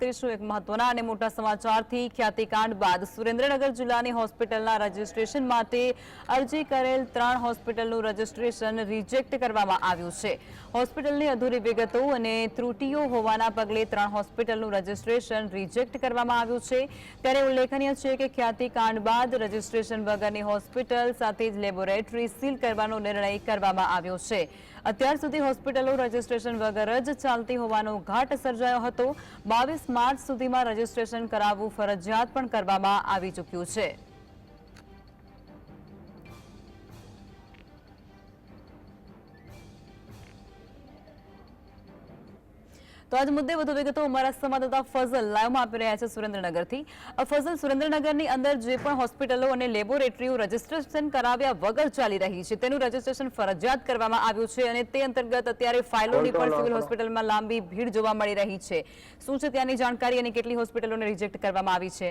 કરીશું એક મહત્વના અને મોટા સમાચારથી. ખ્યાતિકાંડ બાદ સુરેન્દ્રનગર જિલ્લાની હોસ્પિટલના રજીસ્ટ્રેશન માટે અરજી કરેલ ત્રણ હોસ્પિટલનું રજીસ્ટ્રેશન રિજેક્ટ કરવામાં આવ્યું છે. હોસ્પિટલની અધૂરી વિગતો અને ત્રુટીઓ હોવાના પગલે ત્રણ હોસ્પિટલનું રજીસ્ટ્રેશન રિજેક્ટ કરવામાં આવ્યું છે. ત્યારે ઉલ્લેખનીય છે કે ખ્યાતિકાંડ બાદ રજીસ્ટ્રેશન વગરની હોસ્પિટલ સાથે જ લેબોરેટરી સીલ કરવાનો નિર્ણય કરવામાં આવ્યો છે. અત્યાર સુધી હોસ્પિટલો રજીસ્ટ્રેશન વગર જ ચાલતી હોવાનો ઘાટ સર્જાયો હતો. બાવીસ માર્ચ સુધીમાં રજીસ્ટ્રેશન કરાવવું ફરજિયાત પણ કરવામાં આવી ચૂક્યું છે. તો આજ મુદ્દે વધુ વિગતો અમારા સંવાદદાતા ફઝલ લાઈવમાં આપી રહ્યા છે સુરેન્દ્રનગરથી. ફઝલ સુરેન્દ્રનગરની અંદર જે પણ હોસ્પિટલો અને લેબોરેટરીઓ રજીસ્ટ્રેશન કરાવ્યા વગર ચાલી રહી છે તેનું રજીસ્ટ્રેશન ફરજિયાત કરવામાં આવ્યું છે અને તે અંતર્ગત અત્યારે ફાઇલોની પણ સિવિલ હોસ્પિટલમાં લાંબી ભીડ જોવા મળી રહી છે. શું છે ત્યાંની જાણકારી અને કેટલી હોસ્પિટલોને રિજેક્ટ કરવામાં આવી છે?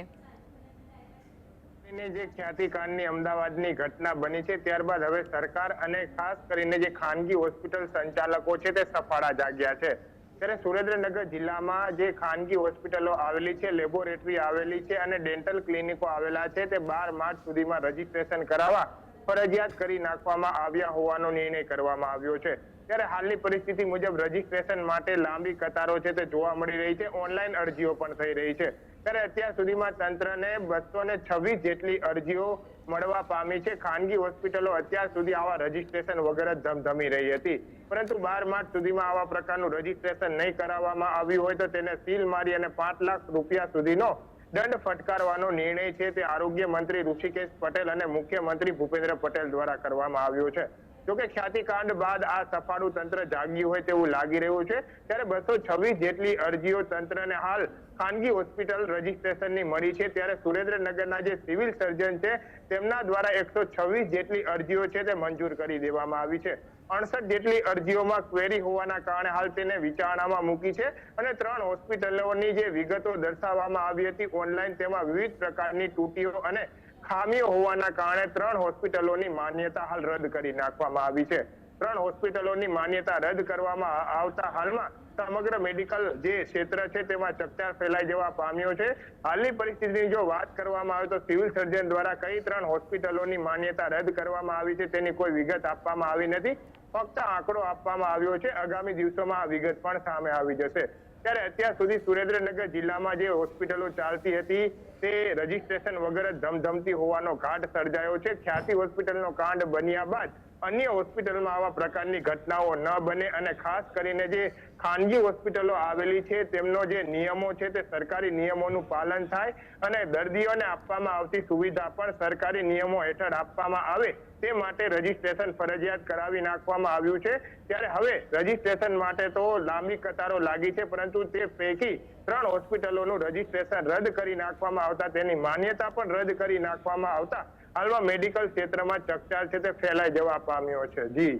જે ખ્યાતિકાંડની અમદાવાદની ઘટના બની છે ત્યારબાદ હવે સરકાર અને ખાસ કરીને જે ખાનગી હોસ્પિટલ સંચાલકો છે તે સફાળા જાગ્યા છે. ત્યારે સુરેન્દ્રનગર જિલ્લામાં જે ખાનગી હોસ્પિટલો આવેલી છે, લેબોરેટરી આવેલી છે અને ડેન્ટલ ક્લિનિકો આવેલા છે, તે બાર માર્ચ સુધીમાં રજીસ્ટ્રેશન કરાવવા ફરજિયાત કરી નાખવામાં આવ્યા હોવાનો નિર્ણય કરવામાં આવ્યો છે. ત્યારે હાલની પરિસ્થિતિ મુજબ રજીસ્ટ્રેશન માટે લાંબી કતારો છે તે જોવા મળી રહી છે. ઓનલાઈન અરજીઓ પણ થઈ રહી છે. ત્યારે અત્યાર સુધીમાં તંત્રને બસો ને છવ્વીસ જેટલી અરજીઓ મળવા પામી છે. ખાનગી હોસ્પિટલો અત્યાર સુધી આવા રજીસ્ટ્રેશન વગર ધમધમી રહી હતી. પરંતુ બાર માર્ચ સુધીમાં આવા પ્રકારનું રજીસ્ટ્રેશન નહીં કરાવવામાં આવ્યું હોય તો તેને સીલ મારી અને પાંચ લાખ રૂપિયા સુધીનો દંડ ફટકારવાનો નિર્ણય છે તે આરોગ્ય મંત્રી ઋષિકેશ પટેલ અને મુખ્યમંત્રી ભૂપેન્દ્ર પટેલ દ્વારા કરવામાં આવ્યો છે. જોકે ખ્યાતિકાંડ બાદ આ સફાળું તંત્ર જાગ્યું હોય તેવું લાગી રહ્યું છે. ત્યારે બસો છવ્વીસ જેટલી અરજીઓ તંત્રને હાલ ખાનગી હોસ્પિટલ રજીસ્ટ્રેશનની મળી છે. ત્યારે સુરેન્દ્રનગરના જે સિવિલ સર્જન છે, તેમના દ્વારા એકસો છવ્વીસ જેટલી અરજીઓ છે તે મંજૂર કરી દેવામાં આવી છે. અડસઠ જેટલી અરજીઓમાં ક્વેરી હોવાના કારણે હાલ તેને વિચારણામાં મૂકી છે અને ત્રણ હોસ્પિટલોની જે વિગતો દર્શાવવામાં આવી હતી ઓનલાઈન તેમાં વિવિધ પ્રકારની તૂટીઓ અને ખામીઓ હોવાના કારણે ત્રણ હોસ્પિટલોની માન્યતા હાલ રદ કરી નાખવામાં આવી છે. ત્રણ હોસ્પિટલોની માન્યતા રદ કરવામાં આવતા હાલમાં સમગ્ર મેડિકલ જે ક્ષેત્ર છે તેમાં ચકચાર ફેલાઈ જવા પામ્યો છે. હાલની પરિસ્થિતિની જો વાત કરવામાં આવે તો સિવિલ સર્જન દ્વારા કઈ ત્રણ હોસ્પિટલોની માન્યતા રદ કરવામાં આવી છે તેની કોઈ વિગત આપવામાં આવી નથી. ફક્ત આંકડો આપવામાં આવ્યો છે. આગામી દિવસોમાં આ વિગત પણ સામે આવી જશે. ત્યારે અત્યાર સુધી સુરેન્દ્રનગર જિલ્લામાં જે હોસ્પિટલો ચાલતી હતી, તે રજીસ્ટ્રેશન વગર ધમધમતી હોવાનો ઘાટ સર્જાયો છે. ખ્યાતિ હોસ્પિટલનો કાંડ બન્યા બાદ અન્ય હોસ્પિટલમાં આવા પ્રકારની ઘટનાઓ ન બને અને ખાસ કરીને જે ખાનગી હોસ્પિટલો આવેલી છે, તેમનો જે નિયમો છે તે સરકારી નિયમોનું પાલન થાય અને દર્દીઓને આપવામાં આવતી સુવિધા પણ સરકારી નિયમો હેઠળ આપવામાં આવે તે માટે રજીસ્ટ્રેશન ફરજિયાત કરાવી નાખવામાં આવ્યું છે. ત્યારે હવે રજીસ્ટ્રેશન માટે તો લાંબી કતારો લાગી છે, પરંતુ તે પૈકી ત્રણ હોસ્પિટલોનું રજીસ્ટ્રેશન રદ કરી નાખવામાં આવતા, તેની માન્યતા પણ રદ કરી નાખવામાં આવતા. હાલમાં મેડિકલ ક્ષેત્રમાં ચકચાર છે તે ફેલાઈ જવા પામ્યો છે. જી.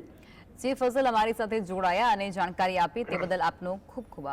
જે ફસલ અમારી સાથે જોડાયા અને જાણકારી આપી તે બદલ આપનો ખૂબ ખૂબ